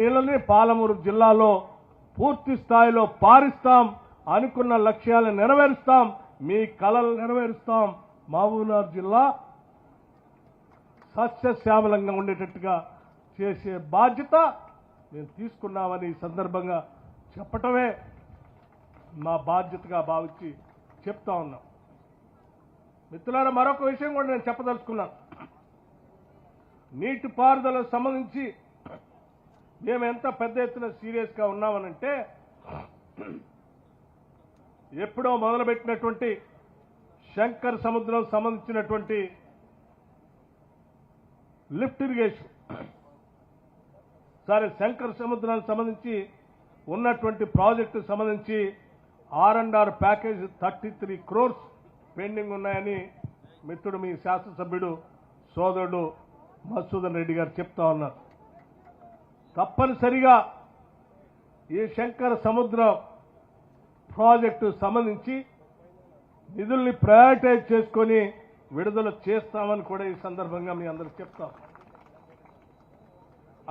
నీళ్ళని పాలమూరు జిల్లాలో పూర్తి స్థాయిలో పారిస్తాం అనుకున్న లక్ష్యాలను నెరవేరుస్తాం. మీ కళలు నెరవేరుస్తాం. మహబూబ్నగర్ జిల్లా సస్యశ్యామలంగా ఉండేటట్టుగా చేసే బాధ్యత మేము తీసుకున్నామని ఈ సందర్భంగా చెప్పటమే మా బాధ్యతగా భావించి చెప్తా ఉన్నాం. మిత్రులారా మరొక విషయం కూడా నేను చెప్పదలుచుకున్నాను. నీటిపారుదలకు సంబంధించి మేము ఎంత పెద్ద ఎత్తున సీరియస్గా ఉన్నామనంటే ఎప్పుడో మొదలుపెట్టినటువంటి శంకర్ సముద్రం సంబంధించినటువంటి లిఫ్ట్ ఇరిగేషన్. సరే శంకర్ సముద్రానికి సంబంధించి ఉన్నటువంటి ప్రాజెక్టు సంబంధించి R and R package thirty three crores pending ఉన్నాయని మిత్రుడు మీ శాసనసభ్యుడు సోదరుడు మధుసూదన్ రెడ్డి గారు చెప్తా ఉన్నారు. తప్పనిసరిగా ఈ శంకర సముద్ర ప్రాజెక్టు సంబంధించి నిధుల్ని ప్రయారిటైజ్ చేసుకొని విడుదల చేస్తామని కూడా ఈ సందర్భంగా మీ అందరికి చెప్తాం.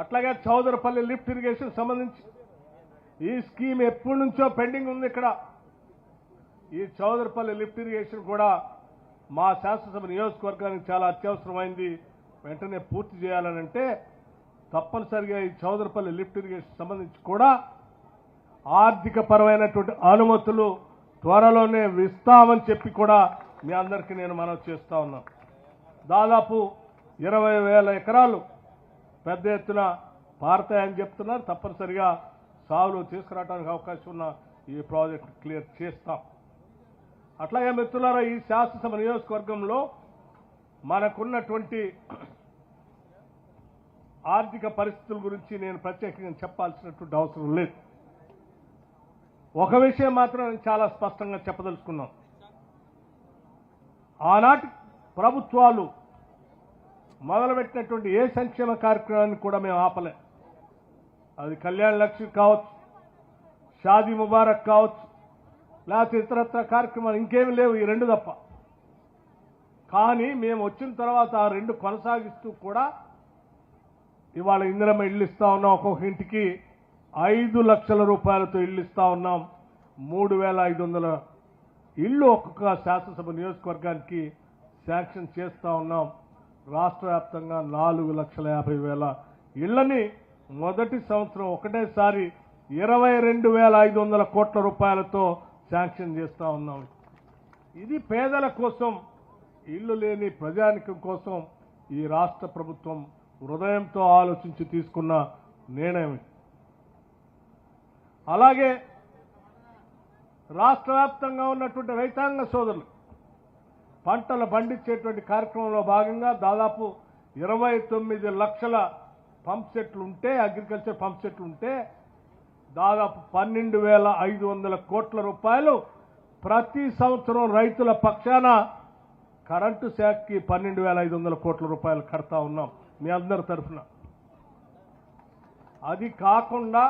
అట్లాగే చౌదరపల్లి లిఫ్ట్ ఇరిగేషన్ సంబంధించి ఈ స్కీమ్ ఎప్పటి నుంచో పెండింగ్ ఉంది ఇక్కడ. ఈ చౌదరపల్లి లిఫ్ట్ ఇరిగేషన్ కూడా మా శాసనసభ నియోజకవర్గానికి చాలా అత్యవసరమైంది. వెంటనే పూర్తి చేయాలనంటే తప్పనిసరిగా ఈ చౌదరపల్లి లిఫ్ట్ ఇరిగేషన్ సంబంధించి కూడా ఆర్థిక పరమైనటువంటి అనుమతులు త్వరలోనే ఇస్తామని చెప్పి కూడా మీ అందరికీ నేను మనవి చేస్తా ఉన్నాను. దాదాపు ఇరవై వేల ఎకరాలు పెద్ద ఎత్తున పారతాయని చెప్తున్నారు. తప్పనిసరిగా సాగులో తీసుకురావడానికి అవకాశం ఉన్న ఈ ప్రాజెక్ట్ క్లియర్ చేస్తాం. అట్లాగే మిత్రులారా ఈ శాసనసభ నియోజకవర్గంలో మనకున్నటువంటి ఆర్థిక పరిస్థితుల గురించి నేను ప్రత్యేకంగా చెప్పాల్సినటువంటి అవసరం లేదు. ఒక విషయం మాత్రం నేను చాలా స్పష్టంగా చెప్పదలుచుకున్నాం. ఆనాటి ప్రభుత్వాలు మొదలుపెట్టినటువంటి ఏ సంక్షేమ కార్యక్రమాన్ని కూడా మేము ఆపలే. అది కళ్యాణ లక్ష్మి కావచ్చు షాదీ ముబారక్ కావచ్చు లేకపోతే ఇతరత్ర కార్యక్రమాలు ఇంకేమి లేవు ఈ రెండు తప్ప. కానీ మేము వచ్చిన తర్వాత ఆ రెండు కొనసాగిస్తూ కూడా ఇవాళ ఇందిరమ్మ ఇల్లు ఇస్తా ఉన్నాం ఒక్కొక్క ఇంటికి. ఐదు లక్షల రూపాయలతో ఇల్లు ఇస్తా ఉన్నాం. మూడు వేల ఐదు వందల ఇల్లు ఒక్కొక్క శాసనసభ నియోజకవర్గానికి శాంక్షన్ చేస్తూ ఉన్నాం. రాష్ట్ర వ్యాప్తంగా నాలుగు లక్షల యాభై వేల ఇళ్ళని మొదటి సంవత్సరం ఒకటేసారి ఇరవై రెండు వేల ఐదు వందల కోట్ల రూపాయలతో శాంక్షన్ చేస్తూ ఉన్నాం. ఇది పేదల కోసం ఇల్లు లేని ప్రజానికం కోసం ఈ రాష్ట్ర ప్రభుత్వం హృదయంతో ఆలోచించి తీసుకున్న నిర్ణయం అలాగే రాష్ట్ర వ్యాప్తంగా ఉన్నటువంటి రైతాంగ సోదరులు పంటలు పండించేటువంటి కార్యక్రమంలో భాగంగా దాదాపు ఇరవై తొమ్మిది లక్షల పంప్ సెట్లు ఉంటే అగ్రికల్చర్ పంప్ సెట్లు ఉంటే దాదాపు పన్నెండు వేల ఐదు వందల కోట్ల రూపాయలు ప్రతి సంవత్సరం రైతుల పక్షాన కరెంటు శాఖకి పన్నెండు వేల ఐదు వందల కోట్ల రూపాయలు కడతా ఉన్నాం. మీ అందరి తరఫున. అది కాకుండా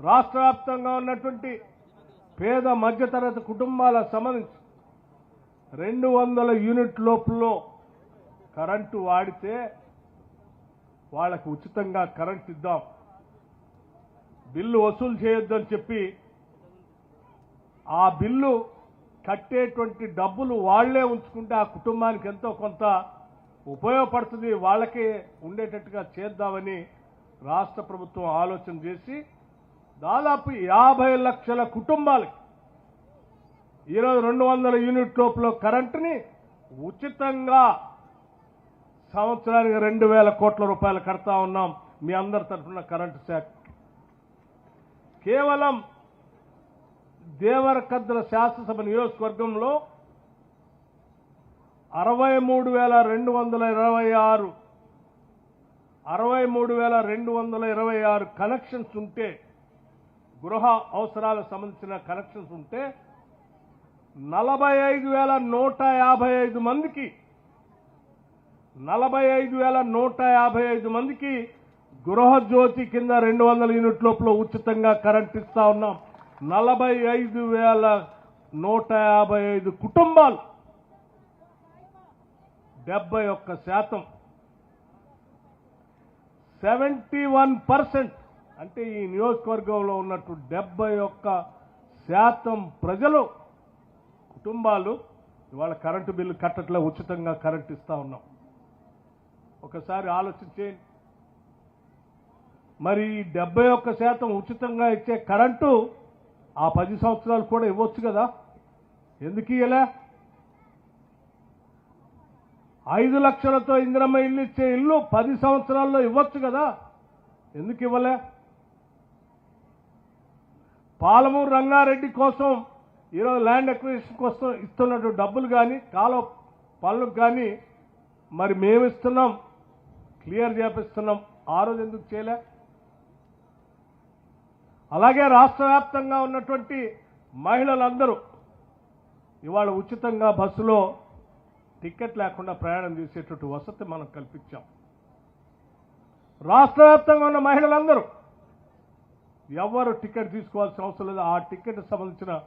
రాష్ట్ర వ్యాప్తంగా ఉన్నటువంటి పేద మధ్యతరగతి కుటుంబాలకు సంబంధించి రెండు వందల యూనిట్ లోపులో కరెంటు వాడితే వాళ్ళకు ఉచితంగా కరెంట్ ఇద్దాం. బిల్లు వసూలు చేయొద్దని చెప్పి ఆ బిల్లు కట్టేటువంటి డబ్బులు వాళ్ళే ఉంచుకుంటే ఆ కుటుంబానికి ఎంతో కొంత ఉపయోగపడుతుంది వాళ్ళకి ఉండేటట్టుగా చేద్దామని రాష్ట్ర ప్రభుత్వం ఆలోచన చేసి దాదాపు యాభై లక్షల కుటుంబాలకి ఈరోజు రెండు వందల యూనిట్ లోపల కరెంటుని ఉచితంగా సంవత్సరానికి రెండు వేల కోట్ల రూపాయలు కడతా ఉన్నాం మీ అందరి తరఫున కరెంటు శాఖ. కేవలం దేవరకద్ర శాసనసభ నియోజకవర్గంలో అరవై మూడు వేల రెండు వందల ఇరవై ఆరు. అరవై మూడు వేల రెండు వందల ఇరవై ఆరు కనెక్షన్స్ ఉంటే గృహ అవసరాలకు సంబంధించిన కనెక్షన్స్ ఉంటే నలభై ఐదు వేల నూట యాభై ఐదు మందికి నలభై ఐదు వేల నూట యాభై ఐదు మందికి గృహజ్యోతి కింద రెండు వందల యూనిట్ లోపల ఉచితంగా కరెంట్ ఇస్తా ఉన్నాం. నలభై ఐదు వేల నూట యాభై ఐదు కుటుంబాలు డెబ్బై ఒక్క శాతం. సెవెంటీ వన్ పర్సెంట్ అంటే ఈ నియోజకవర్గంలో ఉన్నట్టు డెబ్బై ఒక్క శాతం ప్రజలు కుటుంబాలు ఇవాళ కరెంటు బిల్లు కట్టట్లే ఉచితంగా కరెంట్ ఇస్తా ఉన్నాం. ఒకసారి ఆలోచించేయండి. మరి ఈ డెబ్బై ఒక్క శాతం ఉచితంగా ఇచ్చే కరెంటు ఆ పది సంవత్సరాలు కూడా ఇవ్వచ్చు కదా? ఎందుకు ఇవ్వలే ఐదు లక్షలతో ఇందిరమ్మ ఇల్లు ఇచ్చే ఇల్లు పది సంవత్సరాల్లో ఇవ్వచ్చు కదా? ఎందుకు ఇవ్వలే? పాలమూరు రంగారెడ్డి కోసం ఈరోజు ల్యాండ్ అక్విజిషన్ కోసం ఇస్తున్నట్టు డబ్బులు కానీ కాలువ పనులకు కానీ మరి మేము ఇస్తున్నాం క్లియర్ చేపిస్తున్నాం. ఆ రోజు ఎందుకు చేయలే? అలాగే రాష్ట్ర వ్యాప్తంగా ఉన్నటువంటి మహిళలందరూ ఇవాళ ఉచితంగా బస్సులో టికెట్ లేకుండా ప్రయాణం చేసేటట్టు వసతి మనం కల్పించాం. రాష్ట్ర వ్యాప్తంగా ఉన్న మహిళలందరూ ఎవరు టికెట్ తీసుకోవాల్సిన అవసరం లేదు. ఆ టికెట్ సంబంధించిన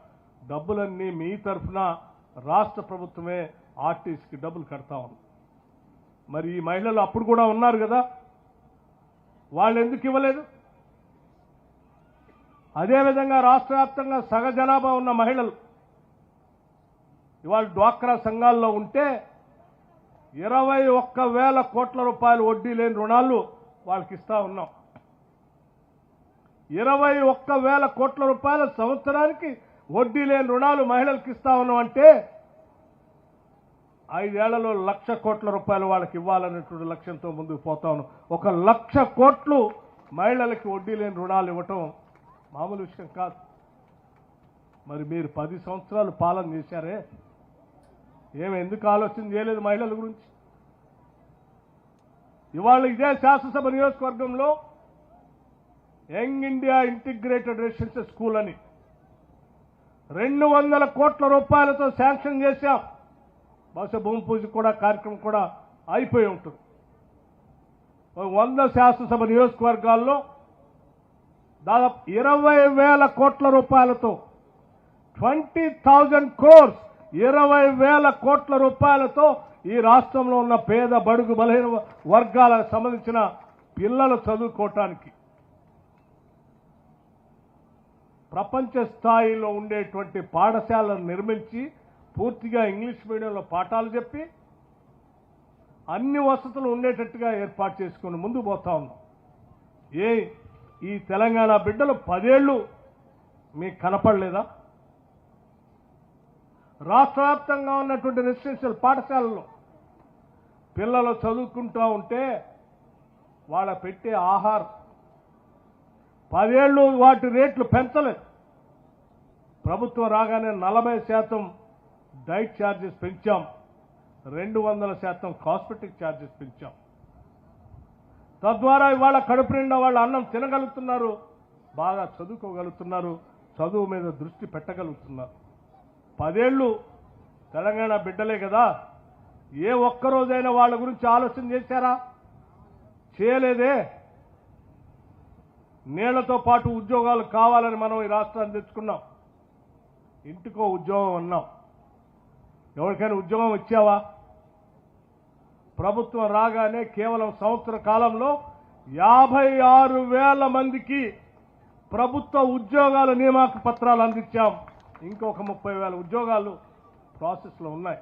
డబ్బులన్నీ మీ తరఫున రాష్ట్ర ప్రభుత్వమే ఆర్టీసీకి డబ్బులు కడతా ఉంది. మరి ఈ మహిళలు అప్పుడు కూడా ఉన్నారు కదా. వాళ్ళు ఎందుకు ఇవ్వలేదు? అదేవిధంగా రాష్ట్ర వ్యాప్తంగా సగ జనాభా ఉన్న మహిళలు ఇవాళ డ్వాక్రా సంఘాల్లో ఉంటే ఇరవై ఒక్క వేల కోట్ల రూపాయలు వడ్డీ లేని రుణాలు వాళ్ళకి ఇస్తా ఉన్నాం. ఇరవై ఒక్క వేల కోట్ల రూపాయల సంవత్సరానికి వడ్డీ లేని రుణాలు మహిళలకు ఇస్తా ఉన్నాం అంటే ఐదేళ్ళలో లక్ష కోట్ల రూపాయలు వాళ్ళకి ఇవ్వాలనేటువంటి లక్ష్యంతో ముందుకు పోతా ఉన్నాం. ఒక లక్ష కోట్లు మహిళలకి వడ్డీ లేని రుణాలు ఇవ్వటం మామూలు విషయం కాదు. మరి మీరు పది సంవత్సరాలు పాలన చేశారే? ఏమి ఎందుకు ఆలోచన చేయలేదు మహిళల గురించి? ఇవాళ ఇదే శాసనసభ నియోజకవర్గంలో young India integrated residential school అని రెండు వందల కోట్ల రూపాయలతో శాంక్షన్ చేశాం. బహుశా భూమి పూజ కూడా కార్యక్రమం కూడా అయిపోయి ఉంటుంది. వంద శాసనసభ నియోజకవర్గాల్లో దాదాపు ఇరవై వేల కోట్ల రూపాయలతో ట్వంటీ థౌజండ్ కోర్స్ ఇరవై వేల కోట్ల రూపాయలతో ఈ రాష్ట్రంలో ఉన్న పేద బడుగు బలహీన వర్గాలకు సంబంధించిన పిల్లలు చదువుకోవటానికి ప్రపంచ స్థాయిలో ఉండేటువంటి పాఠశాలను నిర్మించి పూర్తిగా ఇంగ్లీష్ మీడియంలో పాఠాలు చెప్పి అన్ని వసతులు ఉండేటట్టుగా ఏర్పాటు చేసుకుని ముందు పోతా ఉన్నాం. ఏ ఈ తెలంగాణ బిడ్డలు పదేళ్ళు మీకు కనపడలేదా? రాష్ట్ర వ్యాప్తంగా ఉన్నటువంటి రెసిడెన్షియల్ పాఠశాలలో పిల్లలు చదువుకుంటూ ఉంటే వాళ్ళ పెట్టే ఆహారం పదేళ్ళు వాటి రేట్లు పెంచలేదు. ప్రభుత్వం రాగానే నలభై శాతం డైట్ ఛార్జెస్ పెంచాం. రెండు వందల శాతం కాస్మెటిక్ ఛార్జెస్ పెంచాం. తద్వారా ఇవాళ కడుపు నిండా వాళ్ళు అన్నం తినగలుగుతున్నారు బాగా చదువుకోగలుగుతున్నారు చదువు మీద దృష్టి పెట్టగలుగుతున్నారు. పదేళ్ళు తెలంగాణ బిడ్డలే కదా ఏ ఒక్కరోజైనా వాళ్ళ గురించి ఆలోచన చేశారా? చేయలేదే. నీళ్ళతో పాటు ఉద్యోగాలు కావాలని మనం ఈ రాష్ట్రాన్ని తెచ్చుకున్నాం. ఇంటికో ఉద్యోగం అన్నాం. ఎవరికైనా ఉద్యోగం ఇచ్చావా? ప్రభుత్వం రాగానే కేవలం సంవత్సర కాలంలో యాభై ఆరు వేల మందికి ప్రభుత్వ ఉద్యోగాల నియామక పత్రాలు అందించాం. ఇంకొక ముప్పై వేల ఉద్యోగాలు ప్రాసెస్లో ఉన్నాయి.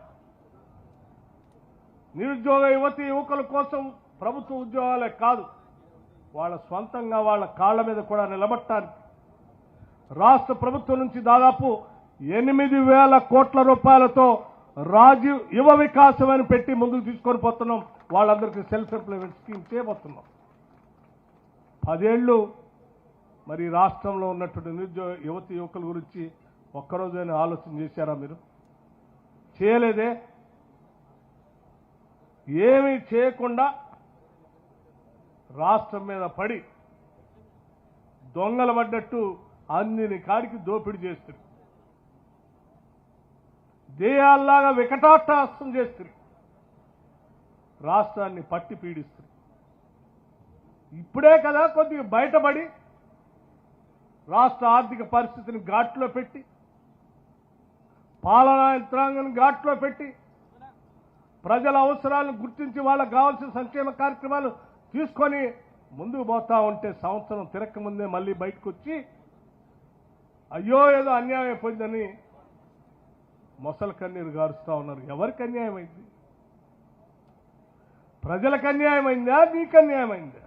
నిరుద్యోగ యువతి యువకుల కోసం ప్రభుత్వ ఉద్యోగాలే కాదు వాళ్ళ సొంతంగా వాళ్ళ కాళ్ళ మీద కూడా నిలబట్టానికి రాష్ట్ర ప్రభుత్వం నుంచి దాదాపు ఎనిమిది వేల కోట్ల రూపాయలతో రాజీవ్ యువ వికాసం అని పెట్టి ముందుకు తీసుకొని పోతున్నాం. వాళ్ళందరికీ సెల్ఫ్ ఎంప్లాయ్మెంట్ స్కీమ్ చేయబోతున్నాం. పదేళ్ళు మరి రాష్ట్రంలో ఉన్నటువంటి నిరుద్యోగ యువతి యువకుల గురించి ఒక్కరోజైనా ఆలోచన చేశారా మీరు? చేయలేదే. ఏమీ చేయకుండా రాష్ట్రం మీద పడి దొంగల పడ్డట్టు అన్నిని కాడికి దోపిడీ చేస్తారు దేయాల్లాగా వికటాట్టహాసం చేస్తారు రాష్ట్రాన్ని పట్టి పీడిస్తారు ఇప్పుడే కదా కొద్దిగా బయటపడి రాష్ట్ర ఆర్థిక పరిస్థితిని ఘాట్లో పెట్టి పాలనా యంత్రాంగం ఘాట్లో పెట్టి ప్రజల అవసరాలను గుర్తించి వాళ్ళకు కావాల్సిన సంక్షేమ కార్యక్రమాలు తీసుకొని ముందుకు పోతా ఉంటే సంవత్సరం తిరక్క ముందే మళ్ళీ బయటకు వచ్చి అయ్యో ఏదో అన్యాయం అయిపోయిందని మొసలి కన్నీరు గారుస్తా ఉన్నారు. ఎవరికి అన్యాయం అయింది? ప్రజలకు అన్యాయమైందా మీకు నీకు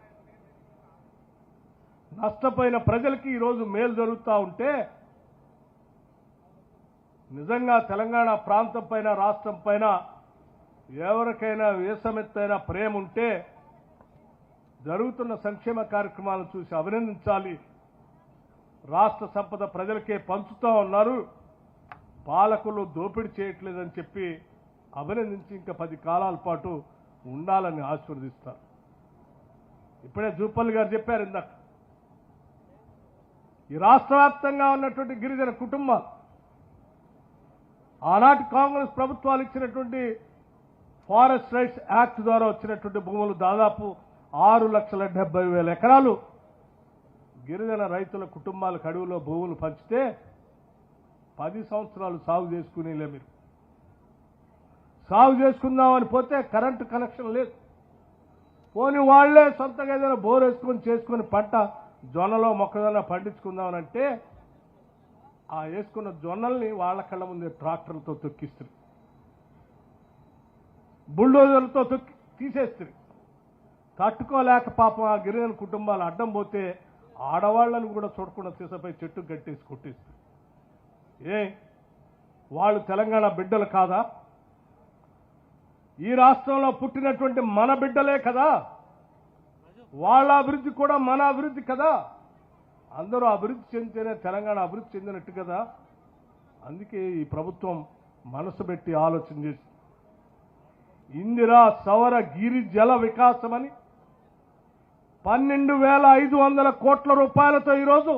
నష్టపోయిన ప్రజలకి ఈరోజు మేలు జరుగుతూ ఉంటే నిజంగా తెలంగాణ ప్రాంతం పైన రాష్ట్రం పైన ఎవరికైనా వేసమెత్తైనా ప్రేమ ఉంటే జరుగుతున్న సంక్షేమ కార్యక్రమాలను చూసి అభినందించాలి. రాష్ట్ర సంపద ప్రజలకే పంచుతూ ఉన్నారు. పాలకులు దోపిడీ చేయట్లేదని చెప్పి అభినందించి ఇంకా పది కాలాల పాటు ఉండాలని ఆశీర్వదిస్తారు ఇప్పుడే జూపల్లి గారు చెప్పారు ఇందాక. ఈ రాష్ట్ర వ్యాప్తంగా ఉన్నటువంటి గిరిజన కుటుంబాలు ఆనాటి కాంగ్రెస్ ప్రభుత్వాలు ఇచ్చినటువంటి ఫారెస్ట్ రైట్స్ యాక్ట్ ద్వారా వచ్చినటువంటి భూములు దాదాపు ఆరు లక్షల డెబ్బై వేల ఎకరాలు గిరిజన రైతుల కుటుంబాలకు అడవిలో భూములు పంచితే పది సంవత్సరాలు సాగు చేసుకునేలే మీరు. సాగు చేసుకుందామని పోతే కరెంటు కనెక్షన్ లేదు. పోని వాళ్ళే సొంతగా ఏదైనా బోర్ వేసుకొని చేసుకుని పంట జొన్నలో మొక్కజొన్న పండించుకుందామని అంటే ఆ వేసుకున్న జొన్నల్ని వాళ్ళ కళ్ళ ముందే ట్రాక్టర్లతో తొక్కిస్తారు బుల్డోజర్లతో తొక్కి తీసేస్తారు తట్టుకోలేక పాపం ఆ గిరిజన కుటుంబాలు అడ్డం పోతే ఆడవాళ్ళను కూడా చూడకుండా సీసపై చెట్టు కట్టేసి కొట్టేస్తారు ఏ వాళ్ళు తెలంగాణ బిడ్డలు కాదా? ఈ రాష్ట్రంలో పుట్టినటువంటి మన బిడ్డలే కదా? వాళ్ళ అభివృద్ధి కూడా మన అభివృద్ధి కదా? అందరూ అభివృద్ధి చెందితేనే తెలంగాణ అభివృద్ధి చెందినట్టు కదా? అందుకే ఈ ప్రభుత్వం మనసు పెట్టి ఆలోచన చేసి ఇందిరా సౌర గిరి జల వికాసమని పన్నెండు వేల ఐదు వందల కోట్ల రూపాయలతో ఈరోజు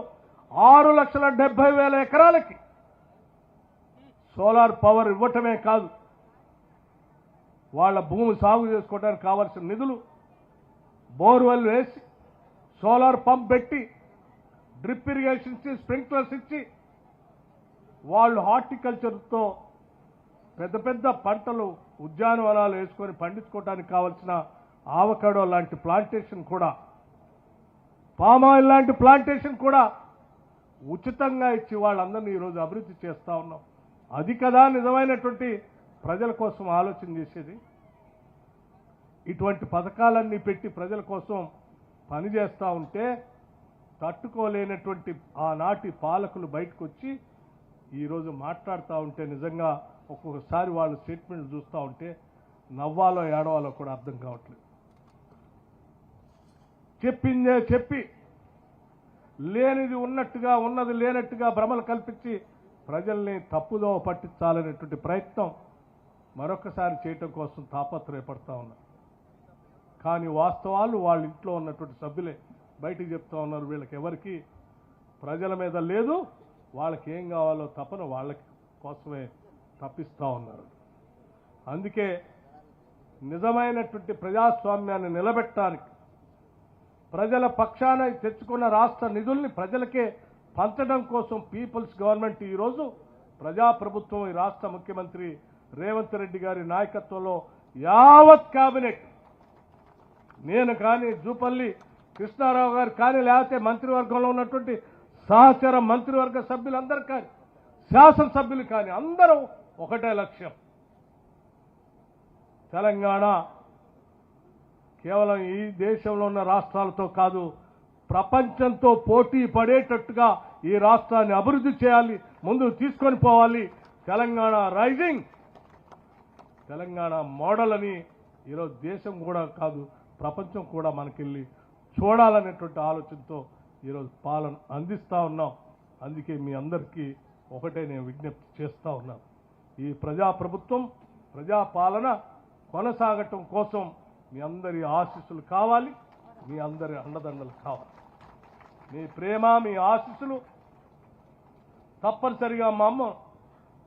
ఆరు లక్షల డెబ్బై వేల ఎకరాలకి సోలార్ పవర్ ఇవ్వటమే కాదు వాళ్ళ భూమి సాగు చేసుకోవడానికి కావాల్సిన నిధులు బోర్వెల్ వేసి సోలార్ పంప్ పెట్టి డ్రిప్ ఇరిగేషన్ ఇచ్చి స్ప్రింక్లర్స్ ఇచ్చి వాళ్ళు హార్టికల్చర్తో పెద్ద పెద్ద పంటలు ఉద్యానవనాలు వేసుకొని పండించుకోవడానికి కావలసిన ఆవకాడో లాంటి ప్లాంటేషన్ కూడా పామాయిల్ లాంటి ప్లాంటేషన్ కూడా ఉచితంగా ఇచ్చి వాళ్ళందరినీ ఈరోజు అభివృద్ధి చేస్తూ ఉన్నాం. అది కదా నిజమైనటువంటి ప్రజల కోసం ఆలోచన చేసేది. ఇటువంటి పథకాలన్నీ పెట్టి ప్రజల కోసం పనిచేస్తూ ఉంటే తట్టుకోలేనటువంటి ఆనాటి పాలకులు బయటకు వచ్చి ఈరోజు మాట్లాడుతూ ఉంటే నిజంగా ఒక్కొక్కసారి వాళ్ళ స్టేట్మెంట్లు చూస్తూ ఉంటే నవ్వాలో ఏడవాలో కూడా అర్థం కావట్లేదు. చెప్పిందే చెప్పి లేనిది ఉన్నట్టుగా ఉన్నది లేనట్టుగా భ్రమలు కల్పించి ప్రజల్ని తప్పుదోవ పట్టించాలనేటువంటి ప్రయత్నం మరొకసారి చేయటం కోసం తాపత్రయపడతా ఉన్నారు. కానీ వాస్తవాలు వాళ్ళ ఇంట్లో ఉన్నటువంటి సభ్యులే బయటికి చెప్తా ఉన్నారు వీళ్ళకి ఎవరికి ప్రజల మీద లేదు వాళ్ళకి ఏం కావాలో తపన వాళ్ళ కోసమే తప్పిస్తా ఉన్నారు. అందుకే నిజమైనటువంటి ప్రజాస్వామ్యాన్ని నిలబెట్టడానికి ప్రజల పక్షాన తెచ్చుకున్న రాష్ట్ర నిధుల్ని ప్రజలకే పంచడం కోసం పీపుల్స్ గవర్నమెంట్ ఈరోజు ప్రజాప్రభుత్వం ఈ రాష్ట్ర ముఖ్యమంత్రి రేవంత్ రెడ్డి గారి నాయకత్వంలో యావత్ కేబినెట్ నేను కానీ జూపల్లి కృష్ణారావు గారు కానీ లేకపోతే మంత్రివర్గంలో ఉన్నటువంటి సహచర మంత్రివర్గ సభ్యులందరూ కానీ శాసనసభ్యులు కానీ అందరూ ఒకటే లక్ష్యం. తెలంగాణ కేవలం ఈ దేశంలో ఉన్న రాష్ట్రాలతో కాదు ప్రపంచంతో పోటీ పడేటట్టుగా ఈ రాష్ట్రాన్ని అభివృద్ధి చేయాలి ముందుకు తీసుకొని పోవాలి. తెలంగాణ రైజింగ్. తెలంగాణ మోడల్ అని ఈరోజు దేశం కూడా కాదు ప్రపంచం కూడా మనకెళ్ళి చూడాలనేటువంటి ఆలోచనతో ఈరోజు పాలన అందిస్తూ ఉన్నాం. అందుకే మీ అందరికీ ఒకటే నేను విజ్ఞప్తి చేస్తూ ఉన్నాను. ఈ ప్రజాప్రభుత్వం ప్రజాపాలన కొనసాగటం కోసం మీ అందరి ఆశీస్సులు కావాలి మీ అందరి అండదండలు కావాలి. మీ ప్రేమ మీ ఆశీస్సులు తప్పనిసరిగా మా అమ్మ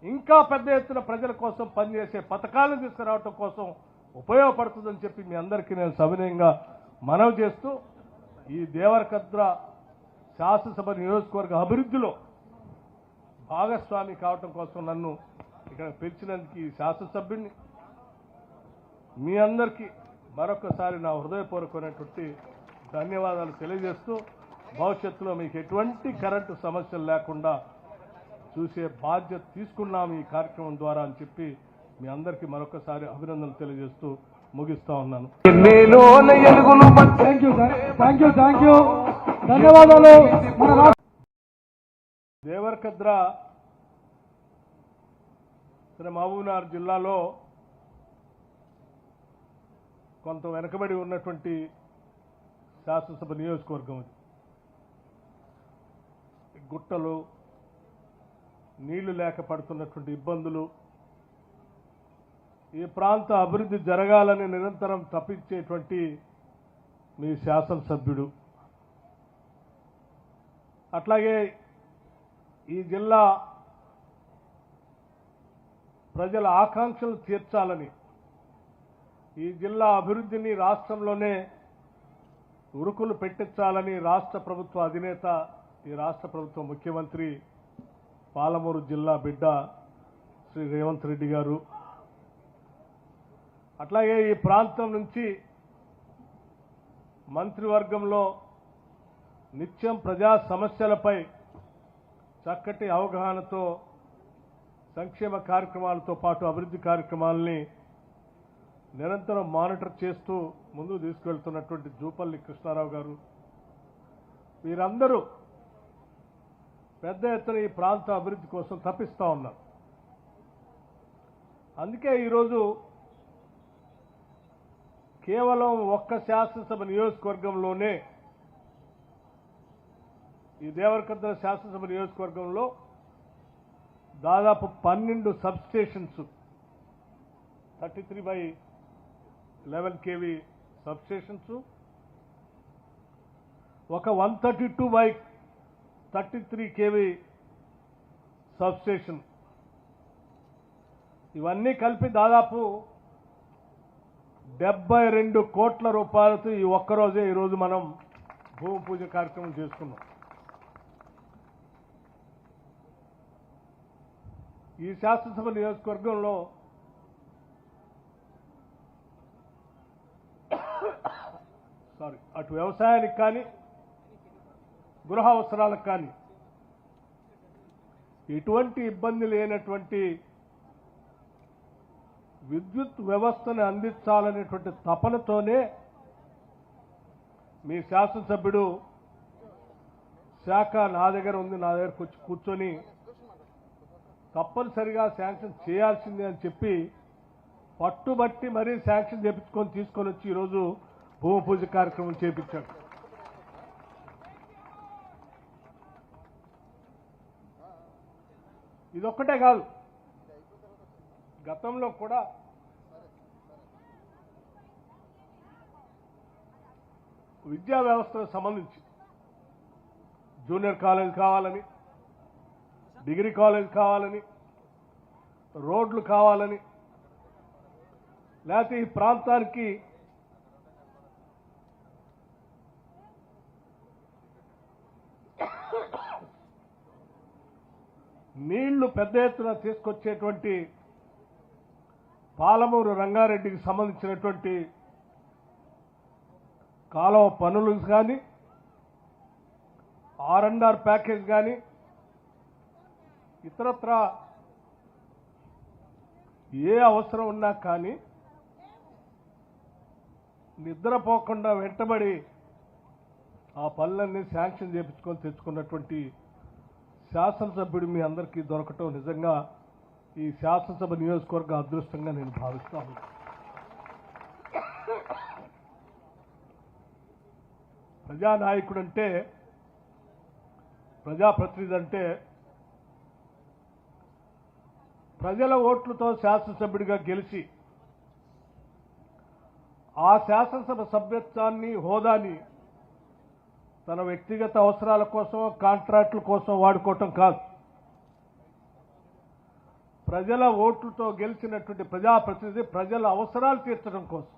ఇంకా పెద్ద ఎత్తున ప్రజల కోసం పనిచేసే పథకాలను తీసుకురావటం కోసం ఉపయోగపడుతుందని చెప్పి మీ అందరికీ నేను సవినయంగా మనవి చేస్తూ ఈ దేవరకద్ర శాసనసభ నియోజకవర్గ అభివృద్ధిలో భాగస్వామి కావటం కోసం నన్ను ఇక్కడ పిలిచినందుకు ఈ శాసనసభ్యుడిని మీ అందరికీ మరొకసారి నా హృదయపూర్వకమైనటువంటి ధన్యవాదాలు తెలియజేస్తూ భవిష్యత్తులో మీకు ఎటువంటి కరెంటు సమస్యలు లేకుండా చూసే బాధ్యత తీసుకున్నాము ఈ కార్యక్రమం ద్వారా అని చెప్పి మీ అందరికీ మరొకసారి అభినందనలు తెలియజేస్తూ ముగిస్తా ఉన్నాను. ధన్యవాదాలు. దేవరకద్ర మహబూబ్నగర్ జిల్లాలో కొంత వెనకబడి ఉన్నటువంటి శాసనసభ నియోజకవర్గం అది. గుట్టలు నీళ్ళు లేక పడుతున్నటువంటి ఇబ్బందులు ఈ ప్రాంత అభివృద్ధి జరగాలని నిరంతరం తప్పించేటువంటి మీ శాసనసభ్యుడు. అట్లాగే ఈ జిల్లా ప్రజల ఆకాంక్షలు తీర్చాలని ఈ జిల్లా అభివృద్ధిని రాష్ట్రంలోనే ఉరుకులు పెట్టించాలని రాష్ట్ర ప్రభుత్వ అధినేత ఈ రాష్ట్ర ప్రభుత్వ ముఖ్యమంత్రి పాలమూరు జిల్లా బిడ్డ శ్రీ రేవంత్ రెడ్డి గారు అట్లాగే ఈ ప్రాంతం నుంచి మంత్రివర్గంలో నిత్యం ప్రజా సమస్యలపై చక్కటి అవగాహనతో సంక్షేమ కార్యక్రమాలతో పాటు అభివృద్ధి కార్యక్రమాలని నిరంతరం మానిటర్ చేస్తూ ముందుకు తీసుకెళ్తున్నటువంటి జూపల్లి కృష్ణారావు గారు. వీరందరూ పెద్ద ఎత్తున ఈ ప్రాంత అభివృద్ధి కోసం తప్పిస్తూ ఉన్నారు. అందుకే ఈరోజు కేవలం ఒక్క శాసనసభ నియోజకవర్గంలోనే ఈ దేవరకద్ర శాసనసభ నియోజకవర్గంలో దాదాపు పన్నెండు substations thirty three by eleven KV substations ఒక one thirty two by thirty three KV substation. ఇవన్నీ కలిపి దాదాపు డెబ్బై రెండు కోట్ల రూపాయలతో ఈ ఒక్కరోజే ఈరోజు మనం భూమి పూజ కార్యక్రమం చేసుకున్నాం. ఈ శాసనసభ నియోజకవర్గంలో సారీ అటు వ్యవసాయానికి కానీ గృహ అవసరాలకు కానీ ఎటువంటి ఇబ్బంది లేనటువంటి విద్యుత్ వ్యవస్థను అందించాలనేటువంటి తపనతోనే మీ శాసనసభ్యుడు శాఖ నా దగ్గర ఉంది నా దగ్గరకు వచ్చి కూర్చొని తప్పనిసరిగా శాంక్షన్ చేయాల్సిందే అని చెప్పి పట్టుబట్టి మరీ శాంక్షన్ చేపించుకొని తీసుకొని వచ్చి ఈరోజు భూమి పూజ కార్యక్రమం చేపించాడు. ఇదొక్కటే కాదు. గతంలో కూడా విద్యా వ్యవస్థకు సంబంధించి జూనియర్ కాలేజ్ కావాలని డిగ్రీ కాలేజ్ కావాలని రోడ్లు కావాలని లేకపోతే ఈ ప్రాంతానికి నీళ్ళు పెద్ద ఎత్తున తీసుకొచ్చేటువంటి పాలమూరు రంగారెడ్డికి సంబంధించినటువంటి కాలువ పనులు కానీ ఆర్ అండ్ ఆర్ ప్యాకేజ్ కానీ ఇతరత్ర ఏ అవసరం ఉన్నా కానీ నిద్రపోకుండా వెంటబడి ఆ పనులన్నీ శాంక్షన్ చేపించుకొని తెచ్చుకున్నటువంటి శాసనసభ్యుడు మీ అందరికీ దొరకటం నిజంగా ఈ శాసనసభ నియోజకవర్గ అదృష్టంగా నేను భావిస్తాను. ప్రజానాయకుడు అంటే ప్రజాప్రతినిధి అంటే ప్రజల ఓట్లతో శాసనసభ్యుడిగా గెలిచి ఆ శాసనసభ సభ్యత్వాన్ని హోదాని తన వ్యక్తిగత అవసరాల కోసం కాంట్రాక్టుల కోసం వాడుకోవటం కాదు. ప్రజల ఓట్లతో గెలిచినటువంటి ప్రజాప్రతినిధి ప్రజల అవసరాలు తీర్చడం కోసం.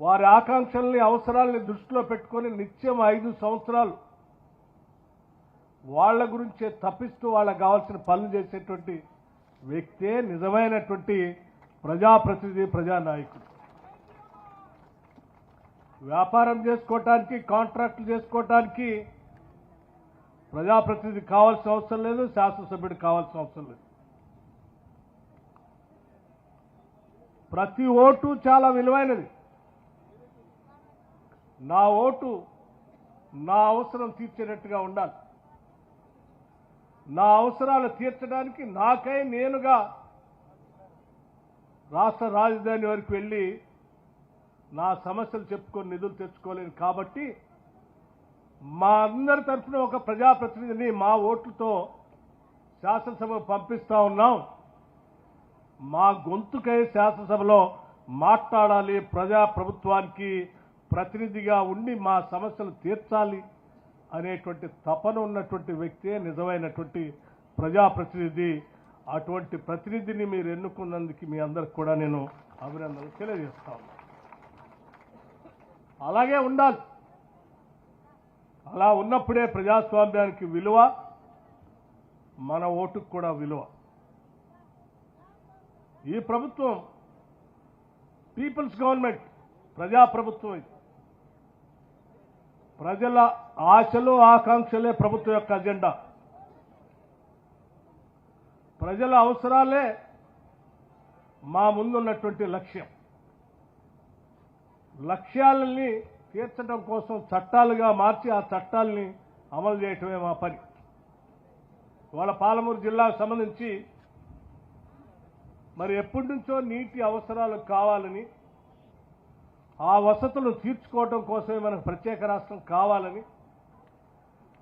వారి ఆకాంక్షల్ని అవసరాల్ని దృష్టిలో పెట్టుకొని నిత్యం ఐదు సంవత్సరాలు వాళ్ళ గురించే తప్పిస్తూ వాళ్ళకు కావాల్సిన పనులు చేసేటువంటి వ్యక్తే నిజమైనటువంటి ప్రజాప్రతినిధి ప్రజానాయకుడు. వ్యాపారం చేసుకోవటానికి కాంట్రాక్టులు చేసుకోవటానికి ప్రజాప్రతినిధి కావాల్సిన అవసరం లేదు శాసనసభ్యుడు కావాల్సిన అవసరం లేదు. ప్రతి ఓటు చాలా విలువైనది. నా ఓటు నా అవసరం తీర్చేటట్టుగా ఉండాలి. నా అవసరాలు తీర్చడానికి నాకై నేనుగా రాష్ట్ర రాజధాని వరకు వెళ్ళి నా సమస్యలు చెప్పుకొని నిధులు తెచ్చుకోలేను కాబట్టి మా అందరి తరఫున ఒక ప్రజాప్రతినిధిని మా ఓట్లతో శాసనసభకు పంపిస్తా ఉన్నాం. మా గొంతుకై శాసనసభలో మాట్లాడాలి ప్రజా ప్రభుత్వానికి ప్రతినిధిగా ఉండి మా సమస్యలు తీర్చాలి అనేటువంటి తపన ఉన్నటువంటి వ్యక్తే నిజమైనటువంటి ప్రజాప్రతినిధి. అటువంటి ప్రతినిధిని మీరు ఎన్నుకున్నందుకు మీ అందరికి కూడా నేను అభినందనలు తెలియజేస్తాను అలాగే ఉండాలి. అలా ఉన్నప్పుడే ప్రజాస్వామ్యానికి విలువ మన ఓటుకు కూడా విలువ. ఈ ప్రభుత్వం పీపుల్స్ గవర్నమెంట్ ప్రజాప్రభుత్వం ఇది. ప్రజల ఆశలు ఆకాంక్షలే ప్రభుత్వం యొక్క అజెండా. ప్రజల అవసరాలే మా ముందున్నటువంటి లక్ష్యం. లక్ష్యాలని తీర్చడం కోసం చట్టాలుగా మార్చి ఆ చట్టాలని అమలు చేయటమే మా పని. ఇవాళ పాలమూరు జిల్లాకు సంబంధించి మరి ఎప్పటి నుంచో నీటి అవసరాలు కావాలని ఆ వసతులు తీర్చుకోవటం కోసమే మనకు ప్రత్యేక రాష్ట్రం కావాలని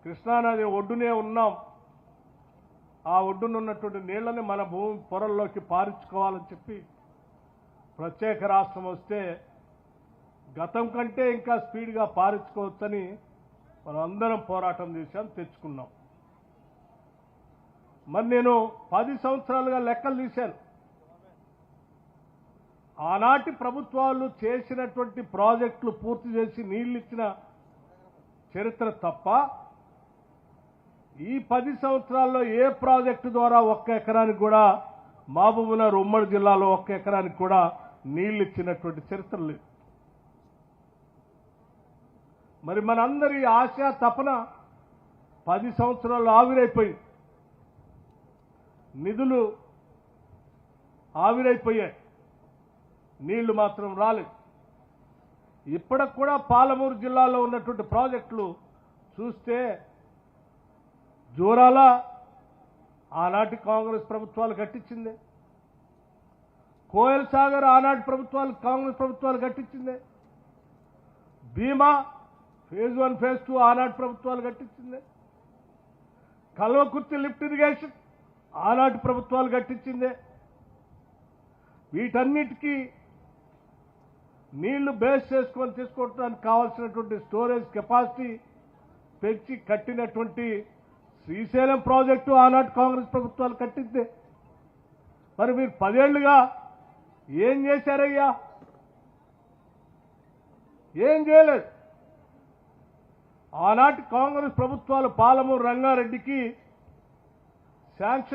కృష్ణానది ఒడ్డునే ఉన్నాం. ఆ ఒడ్డునున్నటువంటి నీళ్ళని మన భూమి పొరల్లోకి పారించుకోవాలని చెప్పి ప్రత్యేక రాష్ట్రం వస్తే గతం కంటే ఇంకా స్పీడ్గా పారించుకోవచ్చని మనం అందరం పోరాటం చేశాం తెచ్చుకున్నాం. మరి నేను పది సంవత్సరాలుగా లెక్కలు తీశాను. ఆనాటి ప్రభుత్వాలు చేసినటువంటి ప్రాజెక్టులు పూర్తి చేసి నీళ్ళు ఇచ్చిన చరిత్ర తప్ప ఈ పది సంవత్సరాల్లో ఏ ప్రాజెక్టు ద్వారా ఒక్క ఎకరానికి కూడా మహబూబ్నగర్ ఉమ్మడి జిల్లాలో ఒక్క ఎకరానికి కూడా నీళ్ళు ఇచ్చినటువంటి చరిత్ర లేదు. మరి మనందరి ఆశ తపన పది సంవత్సరాలు ఆవిరైపోయింది నిధులు ఆవిరైపోయాయి. నీళ్ళు మాత్రం రాలేదు. ఇప్పటికి కూడా పాలమూరు జిల్లాలో ఉన్నటువంటి ప్రాజెక్టులు చూస్తే జోరాల ఆనాటి కాంగ్రెస్ ప్రభుత్వాలు కట్టించింది. కోయల్ సాగర్ ఆనాటి ప్రభుత్వాలు కాంగ్రెస్ ప్రభుత్వాలు కట్టించింది. Bhima phase one phase two ఆనాటి ప్రభుత్వాలు కట్టించింది. కల్వకుర్తి లిఫ్ట్ ఇరిగేషన్ ఆనాటి ప్రభుత్వాలు కట్టించిందే. వీటన్నిటికీ నీళ్ళు బేస్ చేసుకొని తీసుకోవడానికి కావాల్సినటువంటి స్టోరేజ్ కెపాసిటీ పెంచి కట్టినటువంటి శ్రీశైలం ప్రాజెక్టు ఆనాటి కాంగ్రెస్ ప్రభుత్వాలు కట్టిందే. మరి మీరు పదేళ్ళుగా ఏం చేశారయ్యా? ఏం చేయలేదు. ఆనాటి కాంగ్రెస్ ప్రభుత్వాలు పాలమూరు రంగారెడ్డికి శాంక్షన్